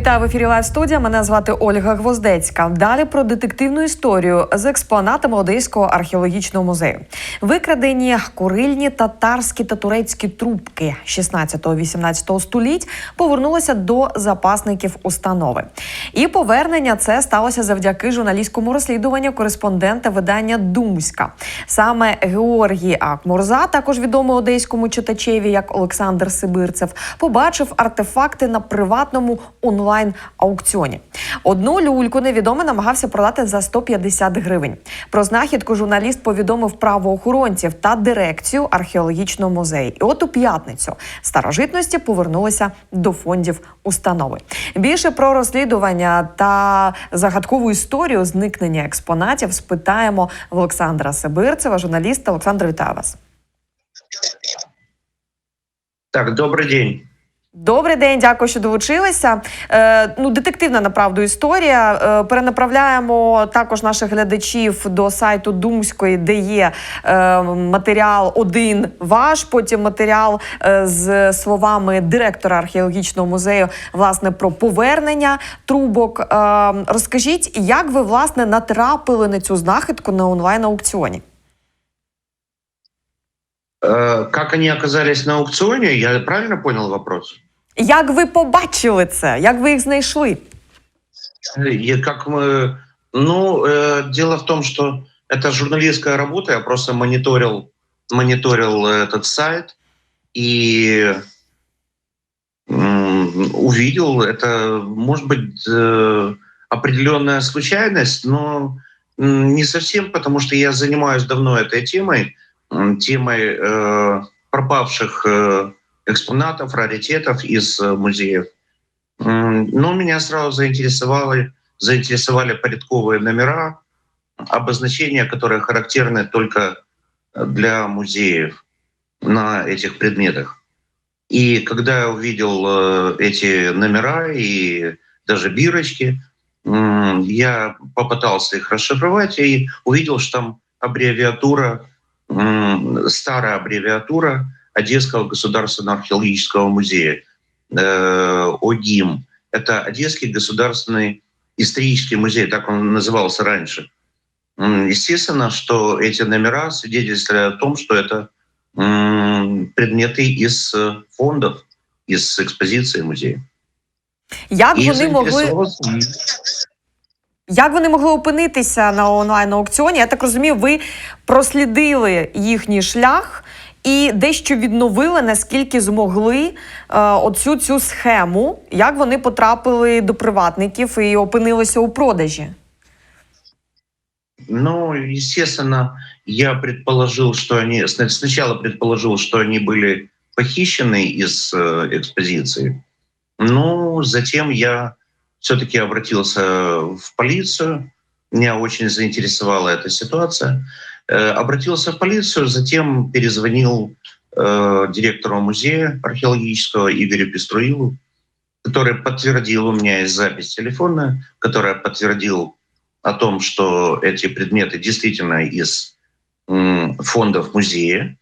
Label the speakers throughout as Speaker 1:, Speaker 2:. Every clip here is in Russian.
Speaker 1: Вітаю в ефірі Лайв студія. Мене звати Ольга Гвоздецька. Далі про детективну історію з експонатами Одеського археологічного музею. Викрадені курильні татарські та турецькі трубки 16-18 століть повернулися до запасників установи. І повернення це сталося завдяки журналістському розслідуванню кореспондента видання Думська. Саме Георгій Акмурза, також відомий одеському читачеві як Олександр Сибирцев, побачив артефакти на приватному онлайн аукціоні. Одну люльку невідомий намагався продати за 150 гривень. Про знахідку журналіст повідомив правоохоронців та дирекцію археологічного музею. І от у п'ятницю старожитності повернулися до фондів установи. Більше про розслідування та загадкову історію зникнення експонатів спитаємо в Олександра Сибирцева, журналіста. Олександр, вітаю вас.
Speaker 2: Так, добрый день.
Speaker 1: Добрий день, дякую, що долучилися. Е, ну, детективна направду історія. Е, перенаправляємо також наших глядачів до сайту Думської, де є е, матеріал один ваш. Потім матеріал е, з словами директора археологічного музею, власне, про повернення трубок. Е, розкажіть, як ви власне натрапили на цю знахідку на онлайн аукціоні?
Speaker 2: Э, Как они оказались на аукционе, я правильно понял вопрос?
Speaker 1: Як ви побачили це? Як ви їх знайшли?
Speaker 2: И как мы... Ну, э, дело в том, что это журналистская работа, я просто мониторил, мониторил этот сайт и увидел, это может быть э, определенная случайность, но не совсем, потому что я занимаюсь давно этой темой, темой э, пропавших э, экспонатов, раритетов из э, музеев. Но меня сразу заинтересовали, заинтересовали порядковые номера, обозначения, которые характерны только для музеев на этих предметах. И когда я увидел эти номера и даже бирочки, я попытался их расшифровать и увидел, что там аббревиатура, старая аббревиатура Одесского государственного археологического музея, э, ОГИМ. Это Одесский государственный исторический музей, так он назывался раньше. Естественно, что эти номера свидетельствуют о том, что это предметы из э, фондов, из экспозиции музея.
Speaker 1: Як
Speaker 2: И
Speaker 1: вони могли. Як вони могли опинитися на онлайн аукціоні? Я так розумію, ви прослідили їхній шлях і дещо відновили, наскільки змогли е, оцю цю схему, як вони потрапили до приватників і опинилися у продажі.
Speaker 2: Ну, естественно, я предположил, что они... сна- Сначала предположил, что они были похищены из э, экспозиции. Ну, затем я все-таки обратился в полицию. Меня очень заинтересовала эта ситуация. Э, обратился в полицию, затем перезвонил э, директору музея археологического Игорю Пеструилу, который подтвердил у меня есть запись телефонная, которая подтвердил о том, что эти предметы действительно из фондов музея.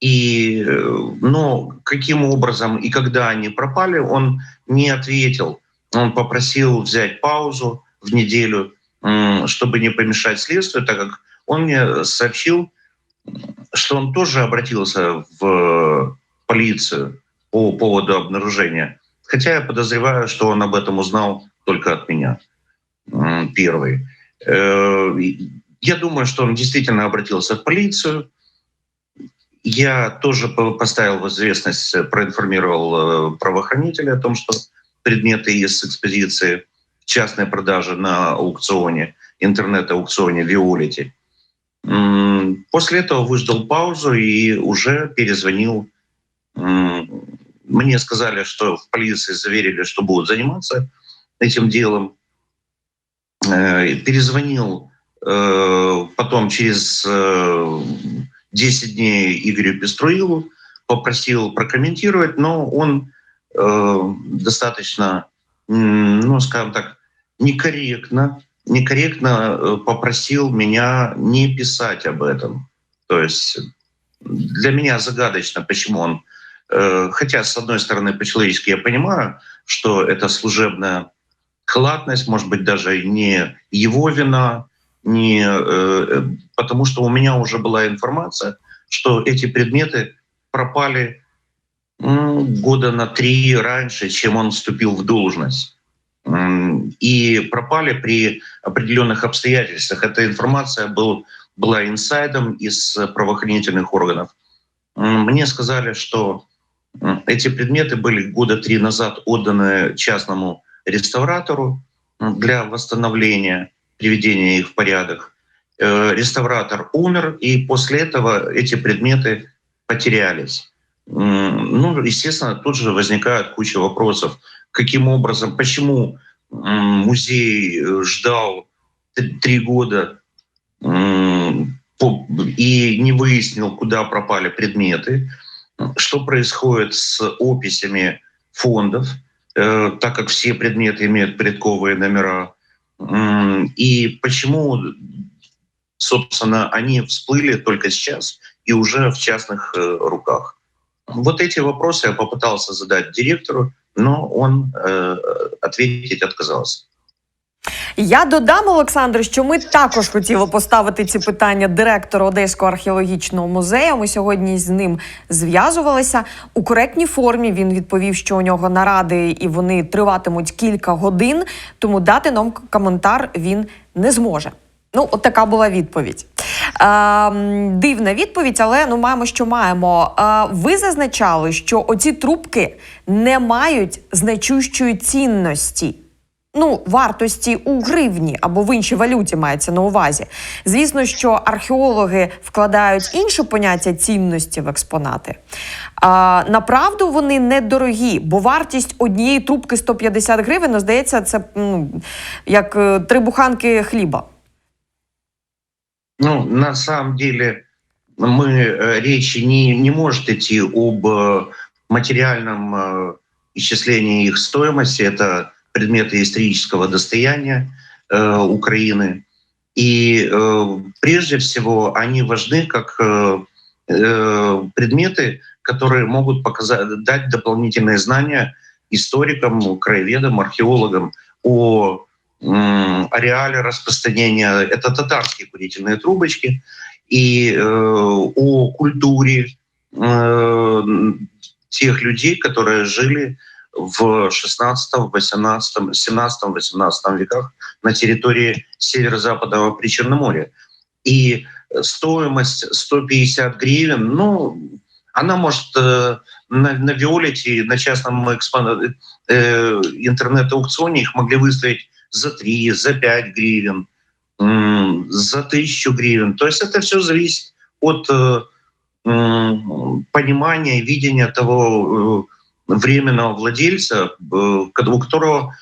Speaker 2: И, э, но каким образом и когда они пропали, он не ответил. Он попросил взять паузу в неделю, чтобы не помешать следствию, так как он мне сообщил, что он тоже обратился в полицию по поводу обнаружения. Хотя я подозреваю, что он об этом узнал только от меня первый. Э, Я думаю, что он действительно обратился в полицию. Я тоже по- поставил в известность, э, проинформировал э, правоохранителей о том, что предметы из экспозиции в частной продаже на аукционе, интернет-аукционе Виолити. После этого выждал паузу и уже перезвонил. Мне сказали, что в полиции заверили, что будут заниматься этим делом. Э, Перезвонил э, потом через э, 10 дней Игорю Пеструилу, попросил прокомментировать, но он э, достаточно, ну, скажем так, некорректно, некорректно э, попросил меня не писать об этом. То есть для меня загадочно, почему он Э, Хотя, с одной стороны, по-человечески я понимаю, что это служебная халатность, может быть, даже не его вина, не, потому что у меня уже была информация, что эти предметы пропали года на три раньше, чем он вступил в должность. И пропали при определенных обстоятельствах. Эта информация был, была инсайдом из правоохранительных органов. Мне сказали, что эти предметы были года три назад отданы частному реставратору для восстановления, приведения их в порядок. Э, Реставратор умер, и после этого эти предметы потерялись. Ну, естественно, тут же возникает куча вопросов. Каким образом, почему музей э, ждал три года и не выяснил, куда пропали предметы, что происходит с описями фондов, э, так как все предметы имеют порядковые номера, и почему, собственно, они всплыли только сейчас и уже в частных э, руках. Вот эти вопросы я попытался задать директору, но он э, ответить отказался.
Speaker 1: Я додам, Олександр, що ми також хотіли поставити ці питання директору Одеського археологічного музею. Ми сьогодні з ним зв'язувалися у коректній формі. Він відповів, що у нього наради і вони триватимуть кілька годин, тому дати нам коментар він не зможе. Ну, от така була відповідь. Е, дивна відповідь, але ну маємо, що маємо. Е, ви зазначали, що оці трубки не мають значущої цінності ну, вартості у гривні або в іншій валюті мається на увазі. Звісно, що археологи вкладають інше поняття цінності в експонати. А, направду вони недорогі, бо вартість однієї трубки 150 гривень, ну, здається, це ну, як е, три буханки хліба.
Speaker 2: Ну, на самом деле, мы э, речи не, не может идти об э, материальном э, исчислении их стоимости. Это предметы исторического достояния э, Украины. И э, прежде всего они важны как э, предметы, которые могут показать, дать дополнительные знания историкам, краеведам, археологам о ареале распространения. Это татарские курительные трубочки. И э, о культуре э, тех людей, которые жили в 16, 18, 17, 18 веках на территории северо-западного Причерноморья. И стоимость 150 гривен, ну, она может э, на, на Виолете, на частном экспона- э, интернет-аукционе их могли выставить за 3, за 5 гривен, за 1000 гривен. То есть это все зависит от э, понимания, видения того э, временного владельца, э, у которого,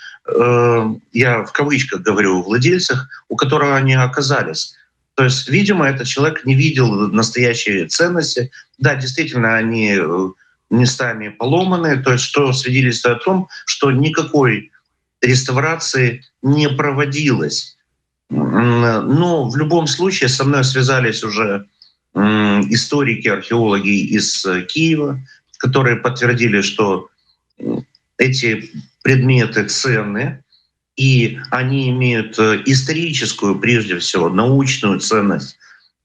Speaker 2: я в кавычках говорю, владельцах, у которого они оказались. То есть, видимо, этот человек не видел настоящие ценности. Да, действительно, они местами поломаны, то есть что свидетельствует о том, что никакой реставрации не проводилось. Но в любом случае со мной связались уже историки, археологи из э, Киева, которые подтвердили, что эти предметы ценны, и они имеют э, историческую, прежде всего, научную ценность.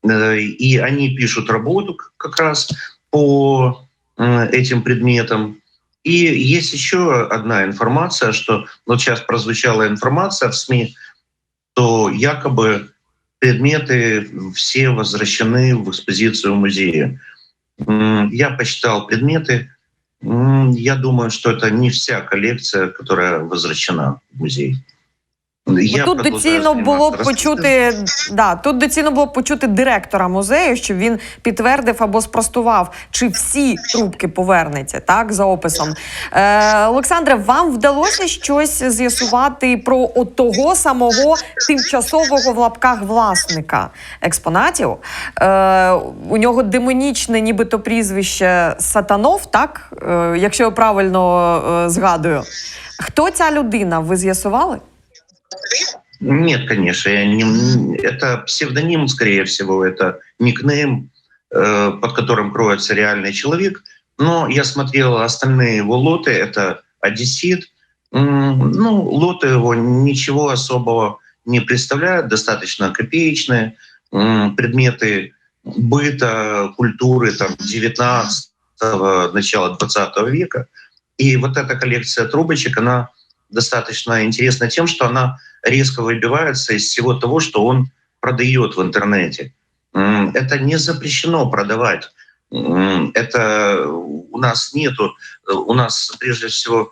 Speaker 2: Э, И они пишут работу как раз по этим предметам. И есть еще одна информация, что вот сейчас прозвучала информация в СМИ, что якобы предметы все возвращены в экспозицию музея. Я посчитал предметы. Я думаю, что это не вся коллекция, которая возвращена в музей. Я
Speaker 1: тут доцільно було б почути да, тут доцільно було б почути директора музею, щоб він підтвердив або спростував, чи всі трубки повернеться так за описом. Е, Олександре, вам вдалося щось з'ясувати про от того самого тимчасового в лапках власника експонатів? Е, у нього демонічне, нібито прізвище Сатанов, так е, якщо я правильно е, згадую. Хто ця людина? Ви з'ясували?
Speaker 2: Нет, конечно, я не, это псевдоним, скорее всего, это никнейм, э, под которым кроется реальный человек. Но я смотрел остальные его лоты. Это «Одессит». Ну, лоты его ничего особого не представляют, достаточно копеечные предметы быта, культуры там, 19 начала 20 века. И вот эта коллекция трубочек, она достаточно интересна тем, что она резко выбивается из всего того, что он продает в интернете. Это не запрещено продавать. Это у нас нету, у нас прежде всего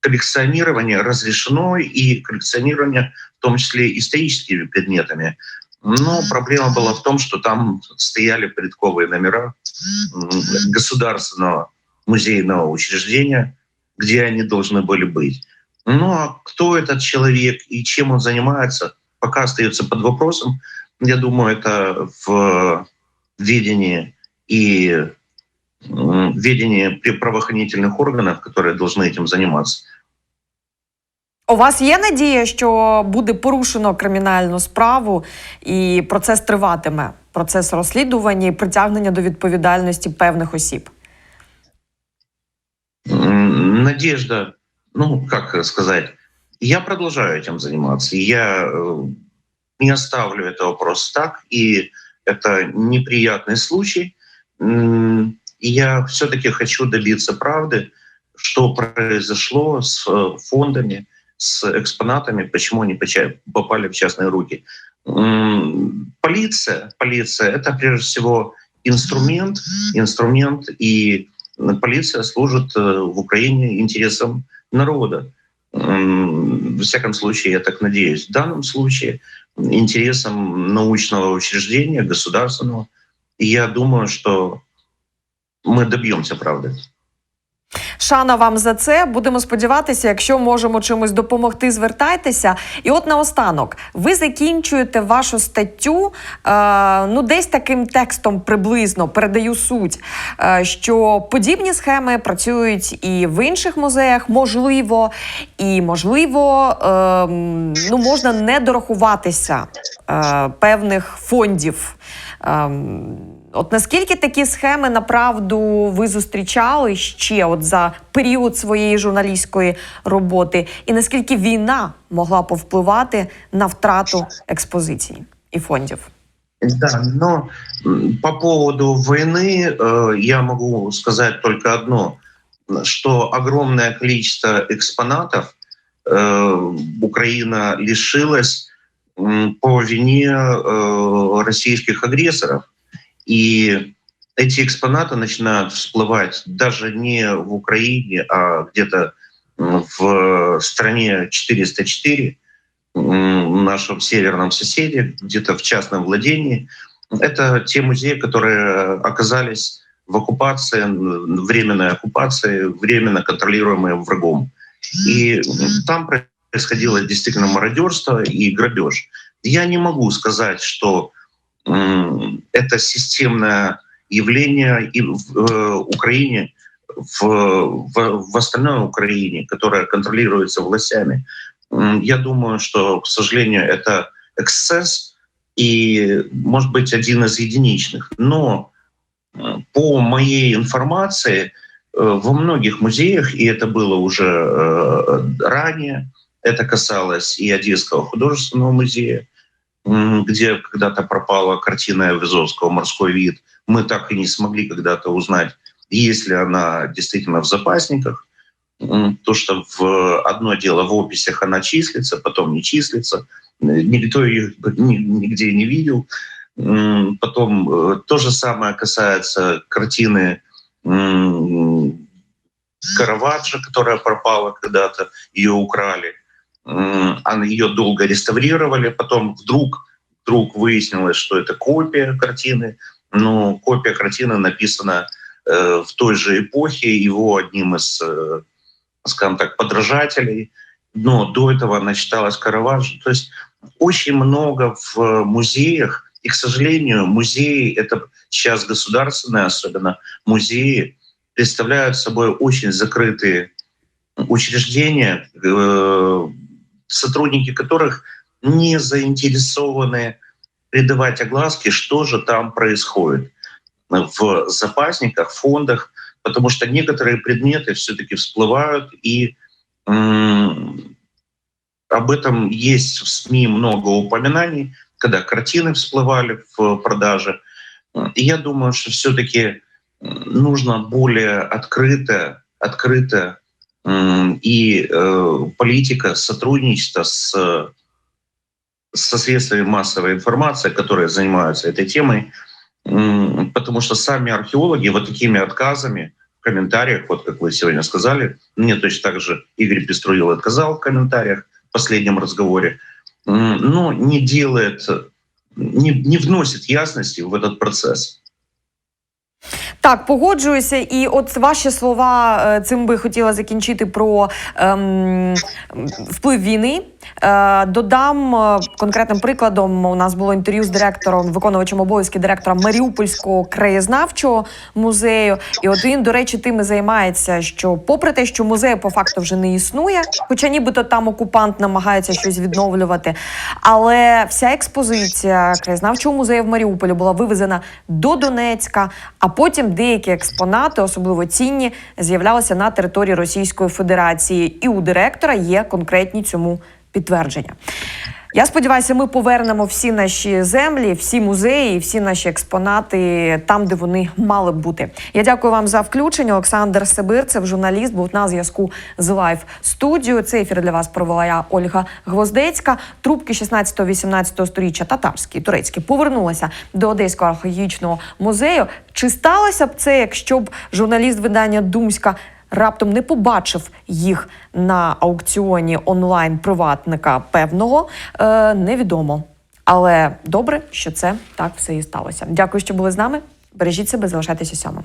Speaker 2: коллекционирование разрешено и коллекционирование в том числе историческими предметами. Но проблема была в том, что там стояли порядковые номера государственного музейного учреждения, где они должны были быть. Ну а кто этот человек и чем он занимается, пока остается под вопросом. Я думаю, это в ведении и ведении правоохранительных органов, которые должны этим заниматься.
Speaker 1: У вас є надія, що буде порушено кримінальну справу, і процес триватиме? Процес розслідування і притягнення до відповідальності певних осіб?
Speaker 2: Надежда, ну как сказать, я продолжаю этим заниматься. Я э, не оставлю этого просто так, и это неприятный случай. Я все-таки хочу добиться правды, что произошло с э, фондами, с экспонатами, почему они попали в частные руки. Полиция, полиция — это прежде всего инструмент, инструмент, и полиция служит э, в Украине интересам народа. В всяком случае, я так надеюсь. В данном случае интересам научного учреждения, государственного. И я думаю, что мы добьемся правды.
Speaker 1: Шана вам за це. Будемо сподіватися, якщо можемо чимось допомогти, звертайтеся. І от наостанок, ви закінчуєте вашу статтю е, ну, десь таким текстом приблизно передаю суть, е, що подібні схеми працюють і в інших музеях, можливо, і можливо, е, ну можна не дорахуватися е, певних фондів. Е, От наскільки такі схеми направду ви зустрічали ще от за період своєї журналістської роботи, і наскільки війна могла повпливати на втрату експозиції і фондів?
Speaker 2: Да, но по поводу войны э, я могу сказать только одно, что огромное количество экспонатов э, Украина лишилась э, по вине э, российских агрессоров. И эти экспонаты начинают всплывать даже не в Украине, а где-то в стране 404, в нашем северном соседе, где-то в частном владении. Это те музеи, которые оказались в оккупации, временной оккупации, временно контролируемые врагом. И там происходило действительно мародерство и грабеж. Я не могу сказать, что это системное явление и в э, Украине, в, в, в остальной Украине, которая контролируется властями. Я думаю, что, к сожалению, это эксцесс и, может быть, один из единичных. Но по моей информации, э, во многих музеях, и это было уже э, ранее, это касалось и Одесского художественного музея, где когда-то пропала картина Визовского «Морской вид», мы так и не смогли когда-то узнать, есть ли она действительно в запасниках. То, что в одно дело в описях она числится, потом не числится. Никто ее нигде не видел. Потом э, то же самое касается картины Караваджо, которая пропала когда-то, ее украли – ее долго реставрировали, потом вдруг, вдруг выяснилось, что это копия картины, но копия картины написана э, в той же эпохе, его одним из, э, скажем так, подражателей, но до этого она читалась Караваджо. То есть очень много в музеях, и, к сожалению, музеи, это сейчас государственные особенно, музеи представляют собой очень закрытые учреждения, э, сотрудники которых не заинтересованы придавать огласке, что же там происходит. в запасниках, фондах, потому что некоторые предметы все-таки всплывают, и об этом есть в СМИ много упоминаний, когда картины всплывали в продаже. И я думаю, что все-таки нужно более открыто, открыто и э, политика сотрудничества с со средствами массовой информации, которые занимаются этой темой, потому что сами археологи вот такими отказами в комментариях, вот как вы сегодня сказали, мне точно так же Игорь Пеструил отказал в комментариях в последнем разговоре, но не делает, не, не вносит ясности в этот процесс.
Speaker 1: Так, погоджуюся, і от ваші слова е, цим би хотіла закінчити про ем, вплив війни. Е, додам е, конкретним прикладом. У нас було інтерв'ю з директором, виконувачем обов'язки директора Маріупольського краєзнавчого музею. І він, до речі, тим і займається, що, попри те, що музей по факту вже не існує, хоча нібито там окупант намагається щось відновлювати. Але вся експозиція краєзнавчого музею в Маріуполі була вивезена до Донецька, а потім деякі експонати, особливо цінні, з'являлися на території Російської Федерації. І у директора є конкретні цьому підтвердження. Я сподіваюся, ми повернемо всі наші землі, всі музеї, всі наші експонати там, де вони мали б бути. Я дякую вам за включення. Олександр Сибирцев, журналіст, був на зв'язку з Лайв студією. Цей ефір для вас провела я Ольга Гвоздецька. Трубки 16-18 сторіччя татарські, турецькі повернулися до Одеського археологічного музею. Чи сталося б це, якщо б журналіст видання Думська? Раптом не побачив їх на аукціоні онлайн приватника певного, е, невідомо. Але добре, що це так все і сталося. Дякую, що були з нами. Бережіть себе, залишайтеся сьомим.